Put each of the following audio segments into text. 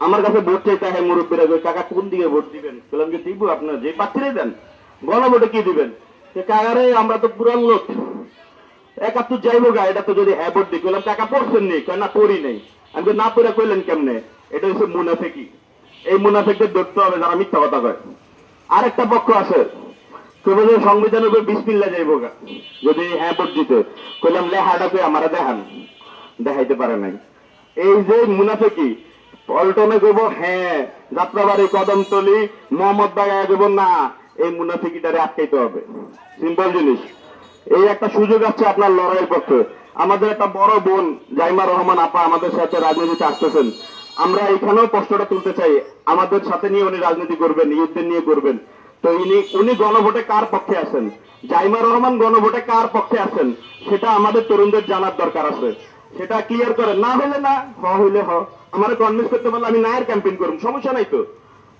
আমার কাছে ভোট চাইতে হয় মুরব্বীরা কই, কাকা কোন দিকে ভোট দিবেন? বললাম যে দিব আপনার যে প্রার্থীরাই দেন গণভোটে কি দিবেন? সে কাকারে আমরা তো পুরান লোক। একাত্তর যাইবো গা এটা তো যদি হ্যাঁ ভোট দিই। বললাম টাকা পড়ছেন নি? কয় না পড়ি নাই। আমি না পড়ে কইলেন কেমনে? এটা হচ্ছে মুনাফেকি। এই মুনাফেকদের ধরতে হবে যারা মিথ্যা কথা কয়। আরেকটা পক্ষ আছে কেবল যে সংবিধানের উপর বিসমিল্লা যাইবো গা যদি হ্যাঁ ভোট দিতে। কইলাম লেহাটা কই আমারা দেখান। দেখাইতে পারে নাই। এই যে মুনাফেকি পল্টনে কইব হ্যাঁ যাত্রাবাড়ি কদমতলি মোহাম্মদ বাগায় দেব না, এই মুনাফিকিটারে আটকাইতে হবে। সিম্পল জিনিস। এই একটা সুযোগ আছে আপনার লড়াইয়ের পক্ষে। আমাদের একটা বড় বোন, জাইমা রহমান আপা, আমাদের সাথে রাজনীতিতে আসতেছেন। আমরা এখানেও কষ্টটা তুলতে চাই। আমাদের সাথে নিয়ে উনি রাজনীতি করবেন ইউথদের নিয়ে করবেন। তো ইনি, উনি গণভোটে কার পক্ষে আছেন? জাইমা রহমান গণভোটে কার পক্ষে আছেন? সেটা আমাদের তরুণদের জানার দরকার আছে। সেটা ক্লিয়ার করেন না হলে না হ হইলে হ। আমার কনভিন্স করতে পারলে আমি নায়ের ক্যাম্পেইন করুন সমস্যা নাই তো।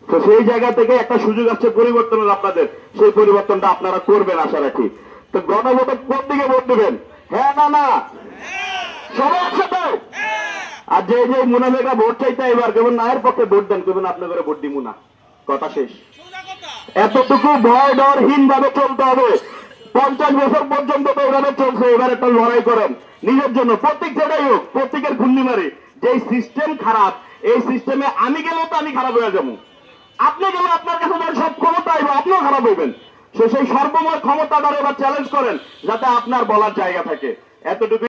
তো সেই জায়গা থেকে একটা সুযোগ আছে পরিবর্তনের আপনাদের। সেই পরিবর্তনটা আপনারা করবেন আশা রাখি। তো গণভোটে কোন দিকে ভোট দেবেন? হ্যাঁ না না? সবাই একসাথে? আর যে যে মুনাফেকা ভোট চাইতে এবার কেবল নায়ের পক্ষে ভোট দেন কেবল আপনার করে ভোট দিব না কথা শেষ। এতটুকু ভয় ডরহীন ভাবে চলতে হবে। পঞ্চাশ বছর পর্যন্ত তো ওখানে চলছে, এবার একটা লড়াই করেন। নিজের জন্য, প্রত্যেক জায়গায় হোক, প্রত্যেকের ঘূর্ণি মারে যে সিস্টেম খারাপ, এই সিস্টেমে আমি গেলেও তো আমি খারাপ হয়ে যাব। আপনি গেলে আপনার কাছে তার সব ক্ষমতা আসবে আপনিও খারাপ হইবেন। সে সেই সর্বময় ক্ষমতা ক্ষমতাটার এবার চ্যালেঞ্জ করেন, যাতে আপনার বলার জায়গা থাকে। এতটুকু